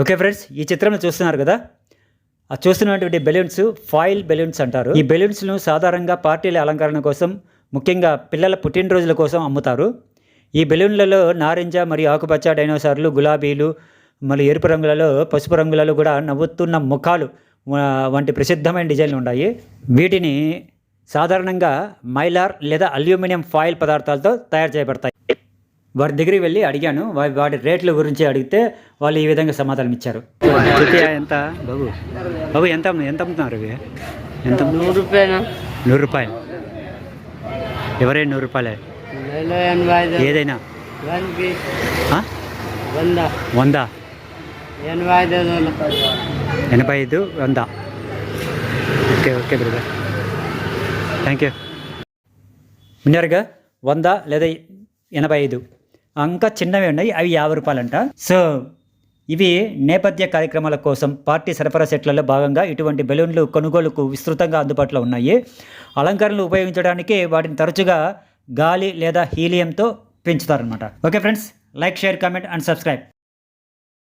Okay friends ఈ చిత్రంలో చూస్తున్నారు కదా? ఆ చూస్తున్నటువంటి బెలూన్స్ ఫాయిల్ బెలూన్స్ అంటారు. ఈ బెలూన్స్ను సాధారణంగా పార్టీల అలంకరణ కోసం ముఖ్యంగా పిల్లల పుట్టినరోజుల కోసం అమ్ముతారు. ఈ బెలూన్లలో నారింజ మరియు ఆకుపచ్చ డైనోసార్లు గులాబీలు మరియు ఎరుపు రంగులలో పసుపు రంగులలో కూడా నవ్వుతున్న ముఖాలు వంటి ప్రసిద్ధమైన డిజైన్లు ఉన్నాయి. వీటిని సాధారణంగా మైలార్ లేదా అల్యూమినియం ఫాయిల్ పదార్థాలతో తయారు చేయబడతాయి. వారి దగ్గరికి వెళ్ళి అడిగాను వా- వాటి రేట్ల గురించి అడిగితే వాళ్ళు ఈ విధంగా సమాధానం ఇచ్చారు. ఎంత? బాబు బాబు ఎంత ఎంత అమ్ముతున్నారు ఇవి? ఎంత నూరు రూపాయలు. నూరు రూపాయలు. ఎవరైనా నూరు రూపాయలే? నెలలో ఎనభై ఐదు ఏదైనా? వంద. వంద? ఎనభై ఐదు ఎనభై ఐదు వంద. Okay okay brother. Thank you విన్నారుగా వంద లేదా ఎనభై ఐదు? ఇంకా చిన్నవి ఉన్నాయి అవి యాభై రూపాయలంట. సో ఇవి నేపథ్య కార్యక్రమాల కోసం పార్టీ సరఫరా సెట్లలో భాగంగా ఇటువంటి బెలూన్లు కొనుగోలుకు విస్తృతంగా అందుబాటులో ఉన్నాయి. అలంకరణలు ఉపయోగించడానికి వాటిని తరచుగా గాలి లేదా హీలియంతో పెంచుతారనమాట okay friends like share comment and subscribe.